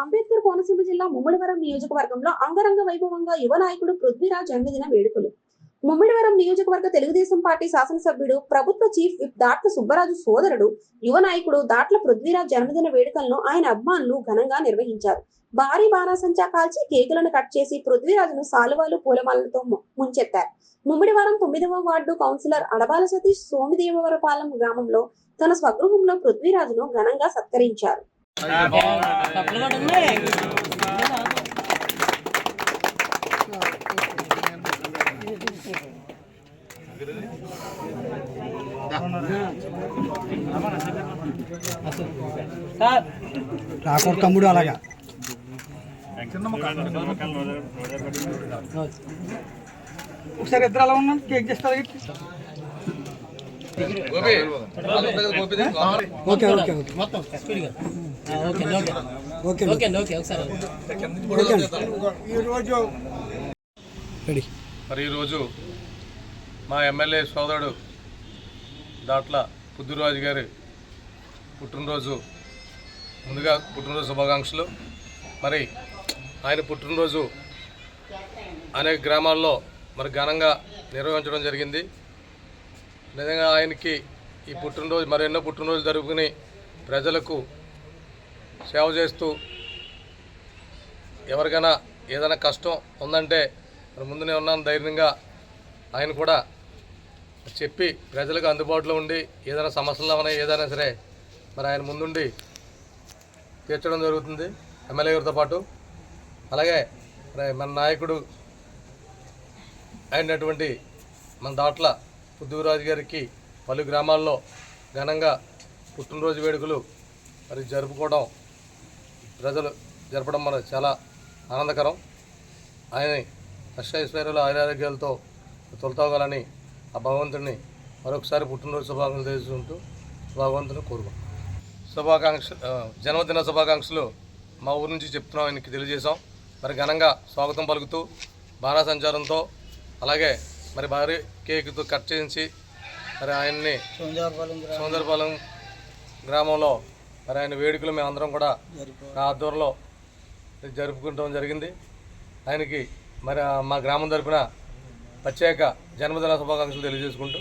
అంబేద్కర్ కోనసీమ జిల్లా ముమ్మడివరం నియోజకవర్గంలో అంగరంగ వైభవంగా యువ నాయకుడు పృథ్వీరాజ్ జన్మదిన వేడుకలు. ముమ్మిడివరం నియోజకవర్గ తెలుగుదేశం పార్టీ శాసనసభ్యుడు ప్రభుత్వ చీఫ్ విప్ దాట్ల సుబ్బరాజు సోదరుడు యువ నాయకుడు దాట్ల పృథ్వీరాజ్ జన్మదిన వేడుకలను ఆయన అభిమానులు ఘనంగా నిర్వహించారు. భారీ బాణాసంచా కాల్చి కేకులను కట్ చేసి పృథ్వీరాజును సాలువాలు పూలమాలలతో ముంచెత్తారు. ముమ్మిడివరం తొమ్మిదవ వార్డు కౌన్సిలర్ అడబాల సతీష్ సోమిదేవరపాలెం గ్రామంలో తన స్వగృహంలో పృథ్వీరాజును ఘనంగా సత్కరించారు. తప్పులు రాకూడదు తమ్ముడు అలాగా ఒకసారి ఇద్దరు అలా ఉన్నాను. కేక్ చేస్తారు ఓకే ఓకే ఓకే. మొత్తం స్పీడ్గా okay okay. Okay okay. Okay ఒకసారి ఓకే ఈరోజు రెడీ. మరి ఈరోజు మా ఎమ్మెల్యే సోదరుడు దాట్ల పుద్దురాజు గారి పుట్టినరోజు ముందుగా పుట్టినరోజు శుభాకాంక్షలు. మరి ఆయన పుట్టినరోజు అనేక గ్రామాల్లో మరి ఘనంగా నిర్వహించడం జరిగింది. నిజంగా ఆయనకి ఈ పుట్టినరోజు మరెన్నో పుట్టినరోజు జరుపుకుని ప్రజలకు సేవ చేస్తూ ఎవరికైనా ఏదైనా కష్టం ఉందంటే మరి ముందునే ఉన్నాను ధైర్యంగా ఆయన కూడా చెప్పి ప్రజలకు అందుబాటులో ఉండి ఏదైనా సమస్యలు ఉన్నాయి ఏదైనా సరే మరి ఆయన ముందుండి తీర్చడం జరుగుతుంది ఎమ్మెల్యే గారితో పాటు. అలాగే మరి మన నాయకుడు అయినటువంటి మన దాట్ల పుద్దూరాజు గారికి పలు గ్రామాల్లో ఘనంగా పుట్టినరోజు వేడుకలు మరి జరుపుకోవడం ప్రజలు జరపడం మన చాలా ఆనందకరం. ఆయన అష్టైశ్వర్యాలు ఆయురారోగ్యాలతో తొలతోగాలని ఆ భగవంతుడిని మరొకసారి పుట్టినరోజు శుభాకాంక్షలు తెలుసుకుంటూ భగవంతుని కోరుకుంటాం శుభాకాంక్ష జన్మదిన శుభాకాంక్షలు మా ఊరు నుంచి చెప్తున్నాం ఆయనకి తెలియజేశాం. మరి ఘనంగా స్వాగతం పలుకుతూ బాణాసంచారంతో అలాగే మరి భారీ కేకుతో కట్ చేయించి మరి ఆయన్ని సౌందరపాలెం గ్రామంలో మరి ఆయన వేడుకలు మేము అందరం కూడా నా ఆధ్వర్యంలో జరుపుకుంటాం జరిగింది. ఆయనకి మరి మా గ్రామం తరపున ప్రత్యేక జన్మదిన శుభాకాంక్షలు తెలియజేసుకుంటూ